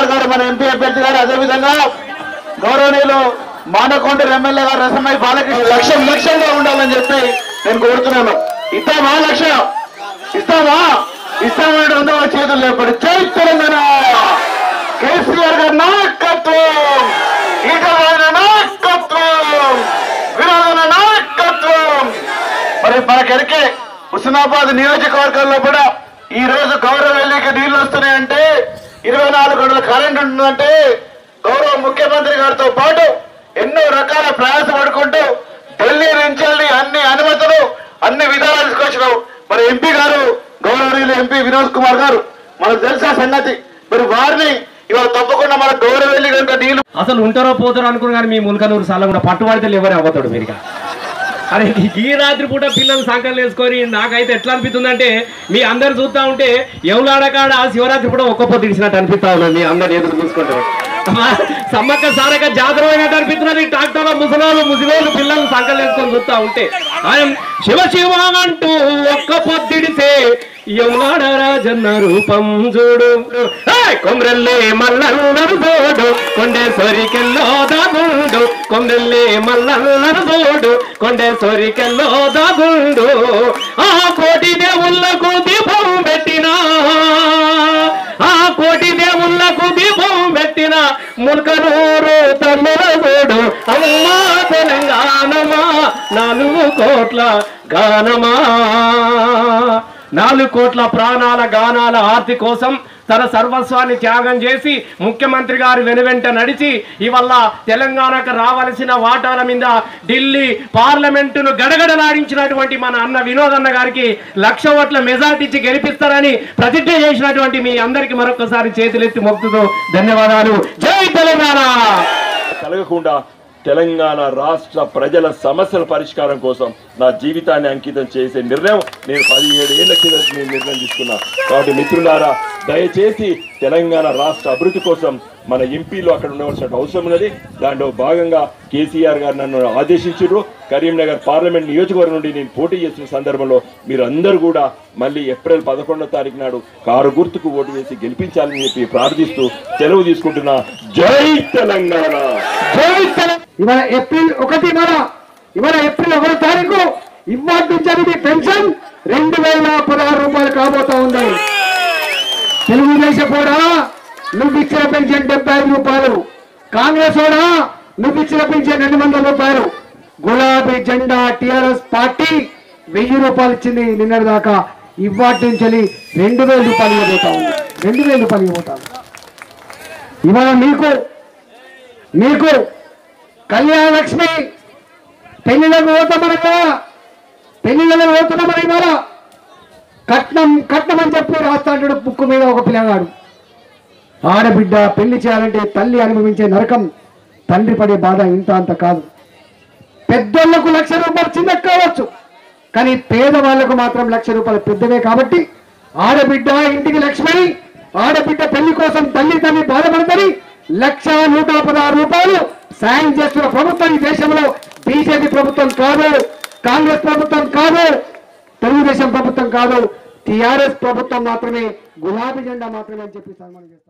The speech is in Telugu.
కుమార్ గారు మన ఎంపీ అభ్యర్థి గారు అదేవిధంగా గౌరవనీయులు మానకొండ ఎమ్మెల్యే గారు రసమై బాలకృష్ణ లక్ష్యం లక్ష్యంగా ఉండాలని చెప్పి నేను కోరుతున్నాను. ఇస్తామా లక్ష్యం? ఇస్తామా ఇస్తామంటే ఉందో చేతులు లేపడు. జై తెలంగాణ! కేసీఆర్ గారు నాయకత్వం! ఈటల నాయకత్వం! వినోదన నాయకత్వం! మరి మనకెరికే హుస్నాబాద్ నియోజకవర్గంలో కూడా ఈ రోజు గౌరవెల్లికి నీళ్ళు వస్తున్నాయంటే ఇరవై నాలుగు గంటల కరెంట్ ఉంటుందంటే గౌరవ ముఖ్యమంత్రి గారితో పాటు ఎన్నో రకాల ప్రయాస పడుకుంటూ ఢిల్లీ నుంచి అన్ని అనుమతులు అన్ని విధాలు తీసుకొచ్చినావు. మరి ఎంపీ గారు గౌరవనీయులు ఎంపీ వినోద్ కుమార్ గారు మనకు తెలుసా సంగతి? మరి వారిని ఇవాళ తప్పకుండా మన గౌరవ నీళ్ళు అసలు ఉంటారో పోతారో అనుకుని కానీ మీ ములకనూరు సాల కూడా పట్టుబడితే ఎవరే అవ్వతాడు మీరు అరే ఈ రాత్రి పూట పిల్లలు సంకలు వేసుకొని నాకైతే ఎట్లా అనిపిస్తుందంటే మీ అందరు చూస్తా ఉంటే ఎవలాడకాడ శివరాత్రి పూట ఒక్క పొద్దు ఇచ్చినట్టు అనిపిస్తా ఉన్నది. మీ అందరు ఎదురు చూసుకుంటారు సమ్మక్క సారక జాతర అయినట్టు అనిపిస్తున్నది. ట్రాక్టర్లో ముసలోళ్ళు ముసలోళ్ళు పిల్లలు సంకలు వేసుకొని చూస్తా ఉంటే. ఆయన శివ శివ అంటూ ఒక్క పొద్దుడితే యమునాడ రాజన్న రూపం చూడు. ఏయ్! కొమ్రెల్లే మల్లన్నరు చూడు. కొండేశ్వరికెల్లో దాగుండు. కొమ్రెల్లే మల్లన్నరు చూడు. కొండేశ్వరికెల్లో దాగుండు. ఆ కోటి దేవుళ్ళకు దీపం పెట్టినా. ఆ కోటి దేవుళ్ళకు దీపం పెట్టిన. ముల్కనూరు తమ్ముల చూడు. అమ్మా తెలంగాణమా. నాలుగు కోట్ల గానమా. నాలుగు కోట్ల ప్రాణాల గానాల ఆర్తి కోసం తన సర్వస్వాన్ని త్యాగం చేసి ముఖ్యమంత్రి గారు వెనువెంట నడిచి ఇవల్ల తెలంగాణకు రావలసిన వాటాల మీద ఢిల్లీ పార్లమెంటును గడగడలాడించినటువంటి మన అన్న వినోద్ అన్న గారికి లక్ష ఓట్ల మెజార్టీ ఇచ్చి గెలిపిస్తారని ప్రతిజ్ఞ చేసినటువంటి మీ అందరికి మరొకసారి చేతులెత్తి మొక్కుతూ ధన్యవాదాలు. జై తెలంగాణ! కలగకుండా తెలంగాణ రాష్ట్ర ప్రజల సమస్యల పరిష్కారం కోసం నా జీవితాన్ని అంకితం చేసే నిర్ణయం నేను పదిహేడు ఏళ్ళ కింద నేను నిర్ణయం తీసుకున్నా. కాబట్టి మిత్రులారా దయచేసి తెలంగాణ రాష్ట్ర అభివృద్ధి కోసం మన ఎంపీలు అక్కడ ఉండవలసిన అవసరం ఉన్నది. దాంట్లో భాగంగా కేసీఆర్ గారు నన్ను ఆదేశించారు కరీంనగర్ పార్లమెంట్ నియోజకవర్గం నుండి నేను పోటీ చేసిన సందర్భంలో మీరు అందరూ కూడా మళ్ళీ ఏప్రిల్ పదకొండో తారీఖు నాడు కారు గుర్తుకు ఓటు వేసి గెలిపించాలని చెప్పి ప్రార్థిస్తూ సెలవు తీసుకుంటున్నా. జై తెలంగాణ! జై తెలంగాణ! ఇవాళ ఏప్రిల్ ఒకటి మన ఇవాళ ఏప్రిల్ ఒకటో తారీఖు ఇవాటి నుంచి పెన్షన్ రెండు వేల పదహారు రూపాయలు కాబోతా ఉంది. తెలుగుదేశం కూడా నువ్వు ఇచ్చిన పెన్షన్ డెబ్బై ఐదు రూపాయలు. కాంగ్రెస్ కూడా నువ్వు ఇచ్చిన పెన్షన్ రెండు వందల రూపాయలు. గులాబీ జెండా టిఆర్ఎస్ పార్టీ వెయ్యి రూపాయలు ఇచ్చింది నిన్నటి దాకా ఇవాటి నుంచి రెండు వేల రూపాయలు ఇవ్వబోతా ఉంది. రెండు వేల రూపాయలు ఇవ్వబోతా ఇవాళ మీకు మీకు కళ్యాణ లక్ష్మి పెళ్ళిళ్ళను పోతామనగా పెళ్ళిళ్ళను పోతున్నామని ఇవాళ కట్నం కట్నం అని చెప్పి రాస్తాడు బుక్కు మీద ఒక పిల్లగాడు. ఆడబిడ్డ పెళ్ళి చేయాలంటే తల్లి అనుభవించే నరకం తండ్రి పడే బాధ ఇంత అంత కాదు. పెద్దోళ్ళకు లక్ష రూపాయలు చిన్న కావచ్చు కానీ పేదవాళ్ళకు మాత్రం లక్ష రూపాయలు పెద్దవే కాబట్టి ఆడబిడ్డ ఇంటికి లక్ష్మణి ఆడబిడ్డ పెళ్ళి కోసం తల్లి తల్లి బాధపడతని లక్ష నూట పదహారు రూపాయలు సాయం చేస్తున్న ప్రభుత్వం ఈ దేశంలో బీజేపీ ప్రభుత్వం కాదు కాంగ్రెస్ ప్రభుత్వం కాదు తెలుగుదేశం ప్రభుత్వం కాదు టిఆర్ఎస్ ప్రభుత్వం మాత్రమే గులాబీ జెండా మాత్రమే అని చెప్పి సన్మానం చేస్తారు.